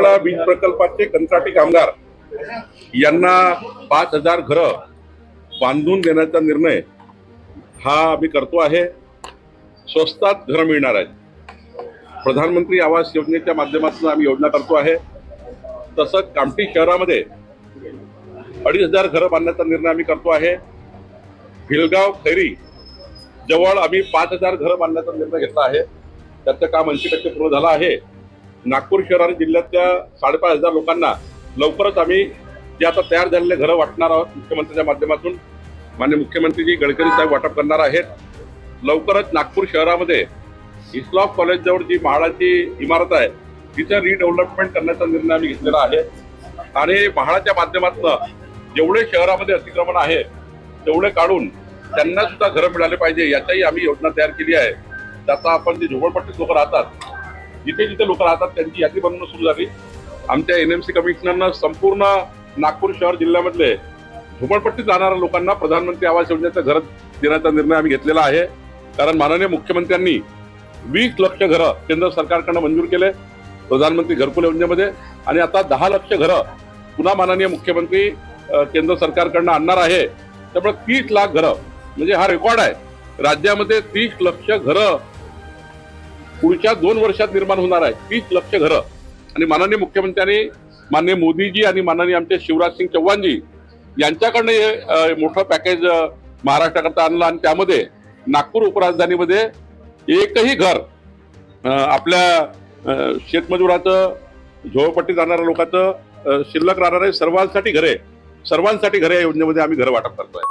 वेळा वीज प्रकल्पाचे कंत्राटी कामगार यांना पाच हजार घरं बांधून देण्याचा निर्णय हा आम्ही करतो आहे. स्वस्तात घरं मिळणार आहेत. प्रधानमंत्री आवास योजनेच्या माध्यमातून आम्ही योजना करतो आहे. तसंच कामठी शहरामध्ये अडीच हजार घरं बांधण्याचा निर्णय आम्ही करतो आहे. भिलगाव खैरी जवळ आम्ही पाच हजार घरं बांधण्याचा निर्णय घेतला आहे. त्याचं काम ऐंशी टक्के पूर्ण झालं आहे. नागपूर शहर आणि जिल्ह्यातल्या साडेपाच हजार लोकांना लवकरच आम्ही जे आता तयार झालेले घरं वाटणार आहोत मुख्यमंत्र्यांच्या माध्यमातून मान्य मुख्यमंत्रीजी गडकरी साहेब वाटप करणार आहेत. लवकरच नागपूर शहरामध्ये इस्लॉफ कॉलेजजवळ जी महाडाची इमारत आहे तिचं रिडेव्हलपमेंट करण्याचा निर्णय आम्ही घेतलेला आहे. आणि महाडाच्या माध्यमातून जेवढे शहरामध्ये अतिक्रमण आहे तेवढे काढून त्यांना सुद्धा घरं मिळाले पाहिजे याच्याही आम्ही योजना तयार केली आहे. त्याचा आपण जे झोपडपट्टीत लोक राहतात जिथे जिथे लोक राहतात त्यांची यादी बनवणं सुरू झाली. आमच्या एन एम सी कमिशनरनं संपूर्ण नागपूर शहर जिल्ह्यामधले झोपडपट्टीत राहणाऱ्या लोकांना प्रधानमंत्री आवास योजनेचं घर देण्याचा निर्णय आम्ही घेतलेला आहे. कारण माननीय मुख्यमंत्र्यांनी वीस लक्ष घरं केंद्र सरकारकडनं मंजूर केले प्रधानमंत्री घरकुल योजनेमध्ये. आणि आता दहा लक्ष घरं पुन्हा माननीय मुख्यमंत्री केंद्र सरकारकडनं आणणार आहे. त्यामुळे तीस लाख घरं म्हणजे हा रेकॉर्ड आहे. राज्यामध्ये तीस लक्ष घरं पुढच्या दोन वर्षात निर्माण होणार आहे तीस लक्ष घरं आणि माननीय मुख्यमंत्र्यांनी माननीय मोदीजी आणि माननीय आमचे शिवराज सिंग चौहानजी यांच्याकडनं हे मोठं पॅकेज महाराष्ट्राकरता आणलं आणि त्यामध्ये नागपूर उपराजधानीमध्ये एकही घर आपल्या शेतमजुराचं झोळपट्टी जाणाऱ्या लोकांचं शिल्लक राहणार आहे. सर्वांसाठी घरे सर्वांसाठी घरे या योजनेमध्ये आम्ही घरं वाटप करतोय.